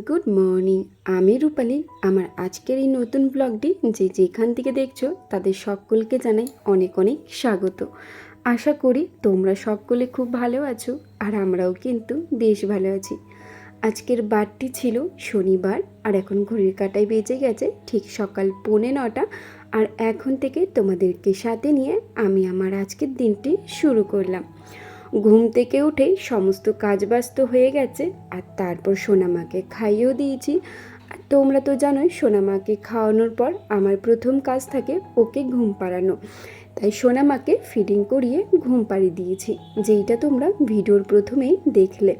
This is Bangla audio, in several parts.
গুড মর্নিং আমি রূপালি। আমার আজকের এই নতুন ব্লগটি যে যেখান থেকে দেখছ, তাদের সকলকে জানাই অনেক অনেক স্বাগত। আশা করি তোমরা সকলে খুব ভালো আছো আর আমরাও কিন্তু বেশ ভালো আছি। আজকের বারটি ছিল শনিবার আর এখন ঘড়ির কাটায় বেজে গেছে ঠিক সকাল পৌনে নটা। আর এখন থেকে তোমাদেরকে সাথে নিয়ে আমি আমার আজকের দিনটি শুরু করলাম। ঘুম থেকে উঠেই সমস্ত কাজ ব্যস্ত হয়ে গেছে, আর তারপর সোনামাকে খাইয়েও দিয়েছি। আর তোমরা তো জানোই, সোনামাকে খাওয়ানোর পর আমার প্রথম কাজ থাকে ওকে ঘুম পাড়ানো। তাই সোনামাকে ফিডিং করিয়ে ঘুম পাড়িয়ে দিয়েছি, যেইটা তোমরা ভিডিওর প্রথমেই দেখলে।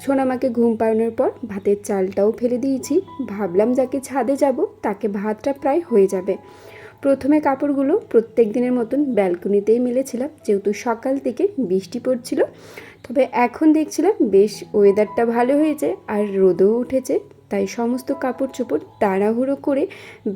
সোনামাকে ঘুম পাড়ানোর পর ভাতের চালটাও ফেলে দিয়েছি। ভাবলাম যাকে ছাদে যাব, তাকে ভাতটা প্রায় হয়ে যাবে। প্রথমে কাপড়গুলো প্রত্যেক দিনের মতন ব্যালকনিতেই মেলেছিলাম, যেহেতু সকাল থেকে বৃষ্টি পড়ছিল। তবে এখন দেখছিলাম বেশ ওয়েদারটা ভালো হয়েছে আর রোদও উঠেছে, তাই সমস্ত কাপড় চোপড় তাড়াহুড়ো করে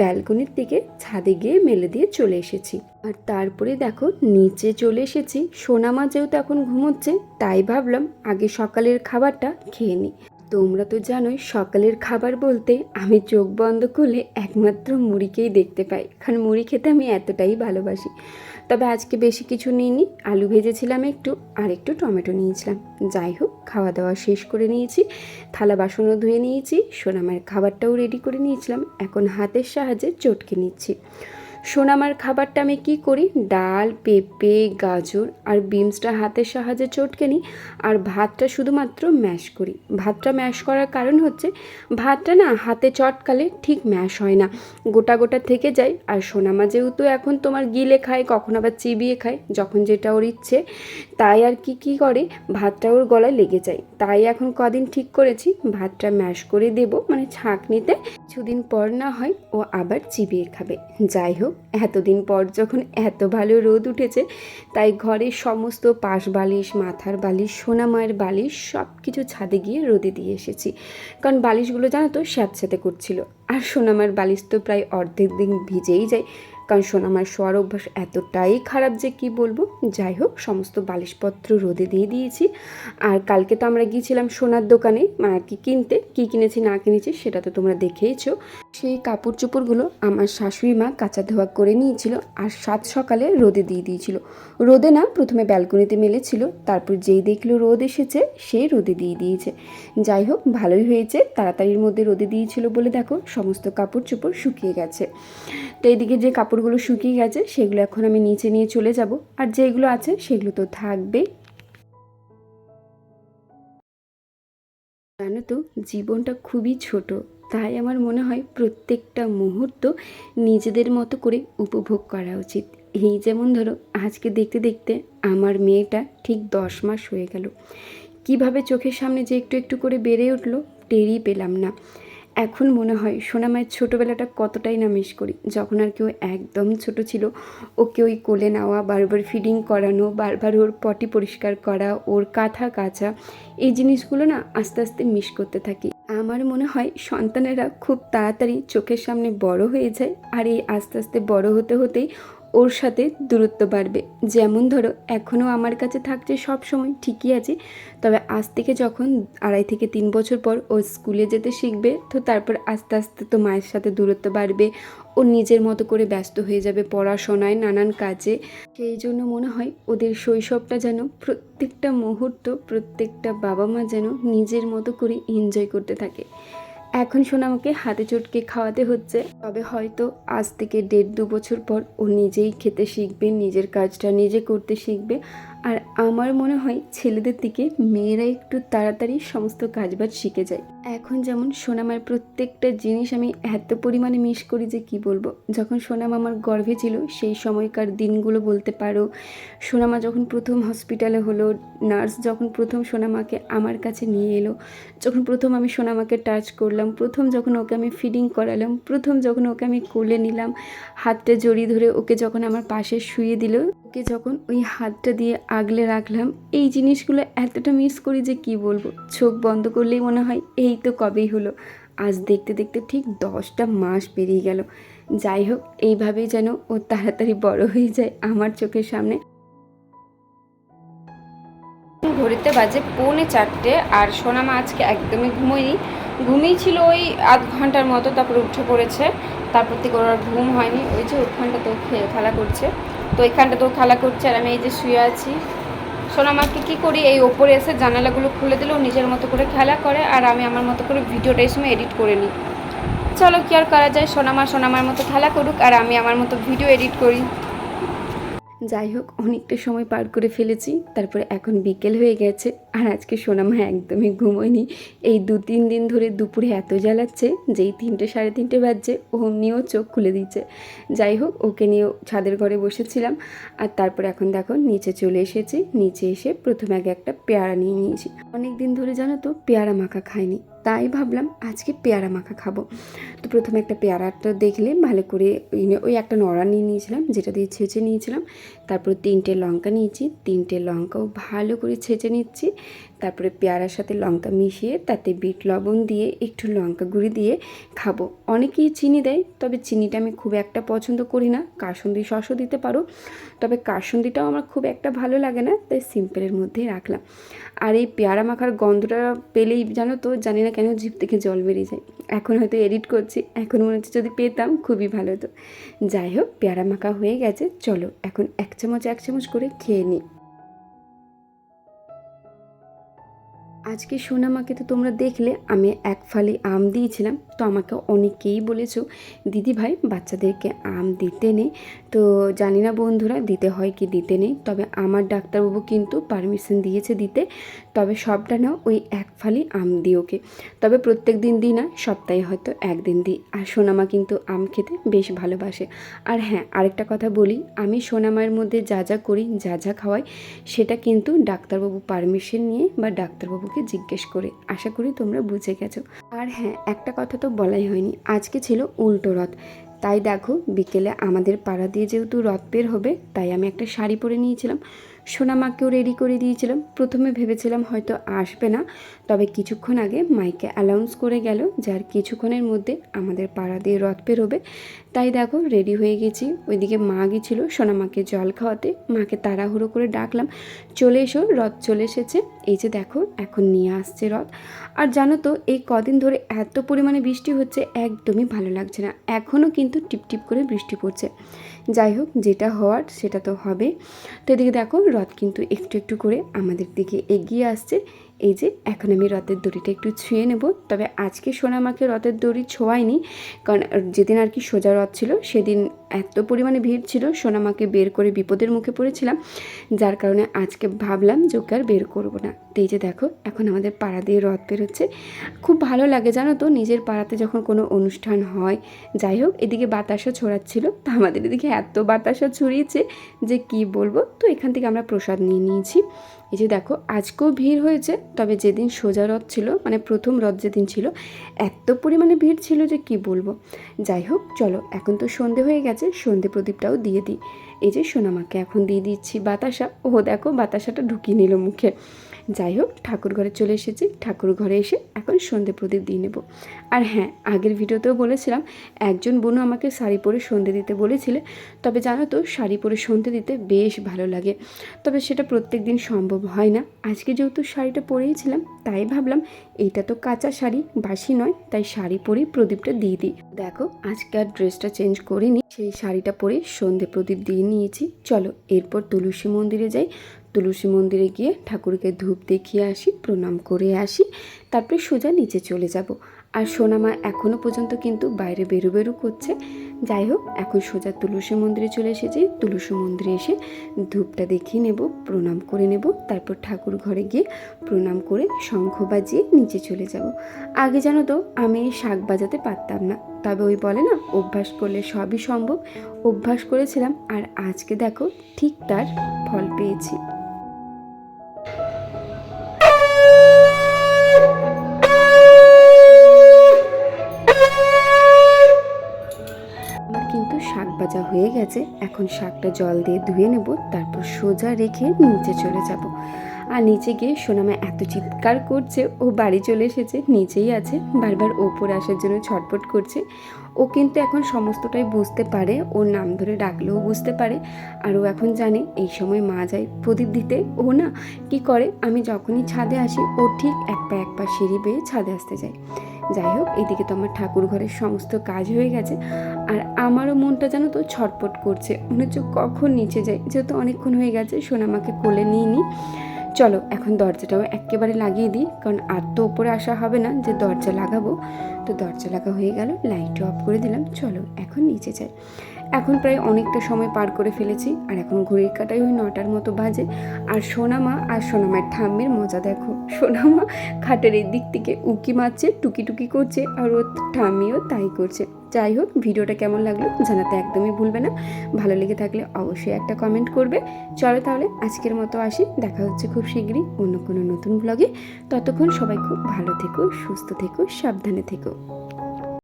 ব্যালকনির দিকে ছাদে গিয়ে মেলে দিয়ে চলে এসেছি। আর তারপরে দেখো নিচে চলে এসেছি, সোনামা যেহেতু এখন ঘুমোচ্ছে, তাই ভাবলাম আগে সকালের খাবারটা খেয়ে নিই। তোমরা তো জানোই সকালের খাবার বলতে আমি চোখ বন্ধ করলে একমাত্র মুড়িকেই দেখতে পাই। কারণ মুড়ি খেতে আমি এতটাই ভালোবাসি। তবে আজকে বেশি কিছু নিইনি, আলু ভেজেছিলাম একটু আর একটু টমেটো নিয়েছিলাম। যাই হোক খাওয়া দাওয়া শেষ করে নিয়েছি, থালা বাসনও ধুয়ে নিয়েছি সোনামার খাবারটাও রেডি করে নিয়েছিলাম। এখন হাতের সাহায্যে চটকে নিচ্ছি। সোনামার খাবারটা আমি কি করি? ডাল, পেঁপে, গাজর আর বিমসটা হাতের সাহায্যে চটকে নিই আর ভাতটা শুধুমাত্র ম্যাশ করি। ভাতটা ম্যাশ করার কারণ হচ্ছে ভাতটা না হাতে চটকালে ঠিক ম্যাশ হয় না। গোটা গোটা থেকে যায় আর সোনামা যেহেতু এখন তোমার গিলে খায়, কখন আবার চিবিয়ে খায়, যখন যেটা ওর ইচ্ছে, তাই আর কি কি করে? ভাতটা ওর গলায় লেগে যায়। তাই এখন কদিন ঠিক করেছি, ভাতটা ম্যাশ করে দেব মানে ছাঁকনিতে কিছুদিন পর না হয় ও আবার চিবিয়ে খাবে। যাই হোক, এতদিন পর যখন এত ভালো রোদ উঠেছে, তাই ঘরের সমস্ত পাশ বালিশ মাথার বালিশ সোনামায়ের বালিশ সব কিছু ছাদে গিয়ে রোদে দিয়ে এসেছি। কারণ বালিশগুলো জানো তো স্যাঁতস্যাঁতে করছিল। আর সোনামার বালিশ তো প্রায় অর্ধেক দিন ভিজেই যায়। কারণ সোনামার শোয়ার অভ্যাস এতটাই খারাপ যে কি বলব? যাই হোক, সমস্ত বালিশপত্র রোদে দিয়ে দিয়েছি। আর কালকে তো আমরা গিয়েছিলাম সোনার দোকানে আর কি কিনতে, কি কিনেছি না কিনেছি সেটা তো তোমরা দেখেইছো। সেই কাপড় চোপড়গুলো আমার শাশুড়ি মা কাঁচা ধোয়া করে নিয়েছিল আর সাত সকালে রোদে দিয়ে দিয়েছিল। রোদে না, প্রথমে ব্যালকনিতে মেলেছিল, তারপর যেই দেখল রোদ এসেছে সেই রোদে দিয়ে দিয়েছে। যাই হোক, ভালোই হয়েছে, তাড়াতাড়ির মধ্যে রোদে দিয়েছিল বলে দেখো, সমস্ত কাপড় চোপড় শুকিয়ে গেছে। তো এইদিকে যে কাপড়গুলো শুকিয়ে গেছে, সেগুলো এখন আমি নিচে নিয়ে চলে যাব, আর যেগুলো আছে, সেগুলো তো থাকবে জানো তো, জীবনটা খুবই ছোট। তাই আমার মনে হয় প্রত্যেকটা মুহূর্ত নিজেদের মতো করে উপভোগ করা উচিত। এই যেমন ধরো, আজকে দেখতে দেখতে আমার মেয়েটা ঠিক দশ মাস হয়ে গেল। কীভাবে চোখের সামনে যে একটু একটু করে বেড়ে উঠল টেরই পেলাম না। এখন মনে হয় সোনামায়ের ছোটোবেলাটা কতটাই না মিস করি। যখন আর কেউ একদম ছোট ছিল, ওকে ওই কোলে নেওয়া, বারবার ফিডিং করানো, বারবার ওর পটি পরিষ্কার করা, ওর কাঁথা কাচা, এই জিনিসগুলো না আস্তে আস্তে মিস করতে থাকি। আমার মনে হয় সন্তানেরা খুব তাড়াতাড়ি চোখের সামনে বড় হয়ে যায় আর এই আস্তে আস্তে বড় হতে হতেই ওর সাথে দূরত্ব বাড়বে। যেমন ধরো এখনও আমার কাছে থাকছে সব সময় ঠিকই আছে। তবে আজ থেকে যখন আড়াই থেকে তিন বছর পর ও স্কুলে যেতে শিখবে, তো তারপর আস্তে আস্তে তো মায়ের সাথে দূরত্ব বাড়বে। ও নিজের মতো করে ব্যস্ত হয়ে যাবে পড়াশোনায়, নানান কাজে। সেই জন্য মনে হয় ওদের শৈশবটা যেন প্রত্যেকটা মুহূর্ত, প্রত্যেকটা বাবা মা যেন নিজের মতো করে এনজয় করতে থাকে। এখন সোনামাকে হাতে চটকে খাওয়াতে হচ্ছে। তবে হয়তো আজ থেকে দেড় দু বছর পর ও নিজেই খেতে শিখবে, নিজের কাজটা নিজে করতে শিখবে। আর আমার মনে হয় ছেলেদের দিকে মেয়েরা একটু তাড়াতাড়ি সমস্ত কাজবাজ শিখে যায়। এখন যেমন সোনামার প্রত্যেকটা জিনিস আমি এত পরিমাণে মিস করি যে কি বলব? যখন সোনামা আমার গর্ভে ছিল, সেই সময়কার দিনগুলো বলতে পারো। সোনামা যখন প্রথম হসপিটালে হলো নার্স যখন প্রথম সোনামাকে আমার কাছে নিয়ে এলো, যখন প্রথম আমি সোনামাকে টাচ করলাম প্রথম যখন ওকে আমি ফিডিং করালাম, প্রথম যখন ওকে আমি কোলে নিলাম, হাতটা জড়িয়ে ধরে ওকে যখন আমার পাশে শুয়ে দিল, ওকে যখন ওই হাতটা দিয়ে আগলে রাখলাম, এই জিনিসগুলো এতটা মিস করি যে কি বলব? চোখ বন্ধ করলেই মনে হয় এই তো কবেই হলো। আজ দেখতে দেখতে ঠিক দশটা মাস পেরিয়ে গেল। যাই হোক, এইভাবেই যেন ও তাড়াতাড়ি বড় হয়ে যায় আমার চোখের সামনে। ঘড়িতে বাজে পৌনে চারটে আর সোনামা আজকে একদমই ঘুমোয়নি। ঘুমিয়েছিল ওই আধ ঘণ্টার মতো, তারপরে উঠে পড়েছে। তারপর থেকে ওর ঘুম হয়নি। ওই যে ওখানটাতেও খেয়ে খেলা করছে। তো এখানটাতেও খেলা করছে আর আমি এই যে শুয়ে আছি। সোনামাকে কী করি? এই ওপরে এসে জানালাগুলো খুলে দিলেও নিজের মতো করে খেলা করে আর আমি আমার মতো করে ভিডিওটা এই সময় এডিট করে নিই। চলো কি আর করা যায়? সোনামা সোনামার মতো খেলা করুক আর আমি আমার মতো ভিডিও এডিট করি। যাই হোক, অনেকটা সময় পার করে ফেলেছি। তারপরে এখন বিকেল হয়ে গেছে আর আজকে সোনামা একদমই ঘুমোয়নি। এই দু তিন দিন ধরে দুপুরে এত জ্বালাচ্ছে যেই তিনটে সাড়ে তিনটে বাজছে ও নিয়েও চোখ খুলে দিচ্ছে। যাই হোক, ওকে নিয়ে ছাদের ঘরে বসেছিলাম আর তারপর এখন দেখো নিচে চলে এসেছি। নিচে এসে প্রথমে আগে একটা পেয়ারা নিয়ে নিয়েছি। অনেক দিন ধরে জানো তো, পেয়ারা মাখা খাইনি। তাই ভাবলাম আজকে পেয়ারা মাখা খাব। তো প্রথমে একটা পেয়ারাটা দেখলে ভালো করে, ওই একটা নড়া নিয়ে নিয়েছিলাম, যেটা দিয়ে ছেঁচে নিয়েছিলাম। তারপর তিনটে লঙ্কা নিয়েছি, তিনটে লঙ্কাও ভালো করে ছেঁচে নিচ্ছি। তারপরে পেয়ারার সাথে লঙ্কা মিশিয়ে তাতে বিট লবণ দিয়ে একটু লঙ্কা গুঁড়ি দিয়ে খাব। অনেকেই চিনি দেয়, তবে চিনিটা আমি খুব একটা পছন্দ করি না। কাসুন্দি সসও দিতে পারো, তবে কাসুন্দিটাও আমার খুব একটা ভালো লাগে না, তাই সিম্পলের মধ্যেই রাখলাম। আর এই পেয়ারা মাখার গন্ধটা পেলেই জানো তো, জানি না কেন জিভ থেকে জল বেরিয়ে যায়। এখন হয়তো এডিট করছি, এখন মনে হচ্ছে যদি পেতাম খুবই ভালো হতো। যাই হোক, পেয়ারা মাখা হয়ে গেছে, চলো এখন এক চামচ এক চামচ করে খেয়ে নিই। আজকে সোনামাকে তো তোমরা দেখলে, আমি এক ফালি আম দিয়েছিলাম। তো আমাকে অনেকেই বলেছ, দিদি ভাই, বাচ্চাদেরকে আম দিতে নেই তো জানি না বন্ধুরা, দিতে হয় কি দিতে নেই। তবে আমার ডাক্তারবাবু কিন্তু পারমিশন দিয়েছে দিতে। তবে সবটা না ওই এক ফালি আম দিই ওকে। তবে প্রত্যেক দিন দিই না, সপ্তাহে হয়তো একদিন দিই। আর সোনামা কিন্তু আম খেতে বেশ ভালোবাসে। আর হ্যাঁ আরেকটা কথা বলি, আমি সোনামায়ের মধ্যে যা যা করি, যা যা খাওয়াই, সেটা কিন্তু ডাক্তারবাবু পারমিশন নিয়ে বা ডাক্তারবাবুকে জিজ্ঞেস করে, আশা করি তোমরা বুঝে গেছো। আর হ্যাঁ একটা কথা তো বলাই হয়নি, আজকে ছিল উল্টো রথ। তাই দেখো, বিকেলে আমাদের পাড়া দিয়ে যেহেতু রথ বের হবে, তাই আমি একটা শাড়ি পরে নিয়েছিলাম। সোনামাকেও রেডি করে দিয়েছিলাম। প্রথমে ভেবেছিলাম হয়তো আসবে না, তবে কিছুক্ষণ আগে মাইকে অ্যানাউন্স করে গেল যার কিছুক্ষণের মধ্যে আমাদের পাড়া দিয়ে রথ বেরোবে। তাই দেখো রেডি হয়ে গেছি। ওইদিকে মা গেছিল সোনামাকে জল খাওয়াতে। মাকে তাড়াহুড়ো করে ডাকলাম, চলে এসো, রথ চলে এসেছে। এই যে দেখো, এখন নিয়ে আসছে রথ। আর জানো তো, এই কদিন ধরে এত পরিমাণে বৃষ্টি হচ্ছে, একদমই ভালো লাগছে না। এখনও কিন্তু টিপটিপ করে বৃষ্টি পড়ছে। যাই হোক, যেটা হওয়ার সেটা তো হবে। তো এদিকে দেখো, রথ কিন্তু একটু একটু করে আমাদের দিকে এগিয়ে আসছে। এই যে, এখন আমি রথের দড়িটা একটু ছুঁয়ে নেব। তবে আজকে সোনামাকে রথের দড়ি ছোঁয়াইনি, কারণ যেদিন আর কি সোজা রথ ছিল, সেদিন এত পরিমাণে ভিড় ছিল সোনামাকে বের করে বিপদের মুখে পড়েছিলাম। যার কারণে আজকে ভাবলাম যে ওকে আর বের করব না। তো এই যে দেখো, এখন আমাদের পাড়া দিয়ে রথ বেরোচ্ছে। খুব ভালো লাগে, জানো তো, নিজের পাড়াতে যখন কোনো অনুষ্ঠান হয়, যাই হোক, এদিকে বাতাসও ছড়াচ্ছিল। তো আমাদের এদিকে এত বাতাসও ছড়িয়েছে যে কি বলব? তো এখান থেকে আমরা প্রসাদ নিয়ে নিয়েছি। এই যে দেখো, আজকেও ভিড় হয়েছে, তবে যেদিন সোজা রথ ছিল মানে প্রথম রথ যেদিন ছিল, এত পরিমাণে ভিড় ছিল যে কি বলব। যাই হোক, চলো, এখন তো সন্ধে হয়ে গেছে, সন্ধে প্রদীপটাও দিয়ে দিই। এই যে সোনামাকে এখন দিয়ে দিচ্ছি বাতাসা। ও দেখো, বাতাসাটা ঢুকিয়ে নিল মুখে। যাই হোক, ঠাকুর ঘরে চলে এসেছি। ঠাকুর ঘরে এসে এখন সন্ধে প্রদীপ দিয়ে নেব। আর হ্যাঁ আগের ভিডিওতেও বলেছিলাম, একজন বোনও আমাকে শাড়ি পরে সন্ধে দিতে বলেছিলে। তবে জানো তো, শাড়ি পরে সন্ধে দিতে বেশ ভালো লাগে। তবে সেটা প্রত্যেক দিন সম্ভব হয় না। আজকে যেহেতু শাড়িটা পরেইছিলাম, তাই ভাবলাম, এইটা তো কাঁচা শাড়ি, বাসি নয়, তাই শাড়ি পরেই প্রদীপটা দিয়ে দিই। দেখো আজকে আর ড্রেসটা চেঞ্জ করিনি, সেই শাড়িটা পরে সন্ধে প্রদীপ দিয়ে নিয়েছি। চলো, এরপর তুলসী মন্দিরে যাই। তুলসী মন্দিরে গিয়ে ঠাকুরকে ধূপ দেখিয়ে আসি, প্রণাম করে আসি, তারপরে সোজা নিচে চলে যাব। আর সোনামা এখনও পর্যন্ত কিন্তু বাইরে বেরো বেরো করছে। যাই হোক, এখন সোজা তুলসী মন্দিরে চলে এসেছি। তুলসী মন্দিরে এসে ধূপটা দেখিয়ে নেব, প্রণাম করে নেব, তারপর ঠাকুর ঘরে গিয়ে প্রণাম করে শঙ্খ বাজিয়ে নিচে চলে যাব। আগে জানো তো, আমি শাক বাজাতে পারতাম না। তবে ওই বলে না, অভ্যাস করলে সবই সম্ভব। অভ্যাস করেছিলাম, আর আজকে দেখো, ঠিক তার ফল পেয়েছি। ভাজা হয়ে গেছে, এখন শাকটা জল দিয়ে ধুয়ে নেব, তারপর সোজা রেখে নিচে চলে যাব। আর নিচে গিয়ে সোনামা এত চিৎকার করছে, ও বাড়ি চলে এসেছে, নিচেই আছে, বারবার ওপরে আসার জন্য ছটপট করছে। ও কিন্তু এখন সমস্তটাই বুঝতে পারে, ওর নাম ধরে ডাকলেও বুঝতে পারে, আর ও এখন জানে এই সময় মা যায় প্রদীপ দিতে, ও না কি করে, আমি যখনই ছাদে আসি, ও ঠিক এক পা এক পা সিঁড়ি বেয়ে ছাদে আসতে যায়। যাই হোক, এদিকে তো আমার ঠাকুর ঘরের সমস্ত কাজ হয়ে গেছে। আর আমারও মনটা যেন তো ছটপট করছে। মনে হচ্ছে কখন নিচে যাই। যেহেতু অনেকক্ষণ হয়ে গেছে সোনামাকে কোলে নিয়ে নিই চলো, এখন দরজাটাও একেবারে লাগিয়ে দিই, কারণ আর তো ওপরে আসা হবে না যে দরজা লাগাবো। তো দরজা লাগা হয়ে গেল, লাইটও অফ করে দিলাম, চলো এখন নিচে যাই। এখন প্রায় অনেকটা সময় পার করে ফেলেছি, আর এখন ঘড়ির কাটাই ওই নটার মতো বাজে। আর সোনামা আর সোনামার ঠাম্মির মজা দেখো, সোনামা খাটের এই দিক থেকে উকি মারছে, টুকি টুকি করছে, আর ওর ঠাম্মিও তাই করছে। যাই হোক, ভিডিওটা কেমন লাগল জানাতে একদমই ভুলবে না। ভালো লেগে থাকলে অবশ্যই একটা কমেন্ট করবে। চলো তাহলে আজকের মতো আসি, দেখা হচ্ছে খুব শীঘ্রই অন্য কোনো নতুন ব্লগে ততক্ষণ সবাই খুব ভালো থেকো, সুস্থ থেকো, সাবধানে থেকো। Obrigado.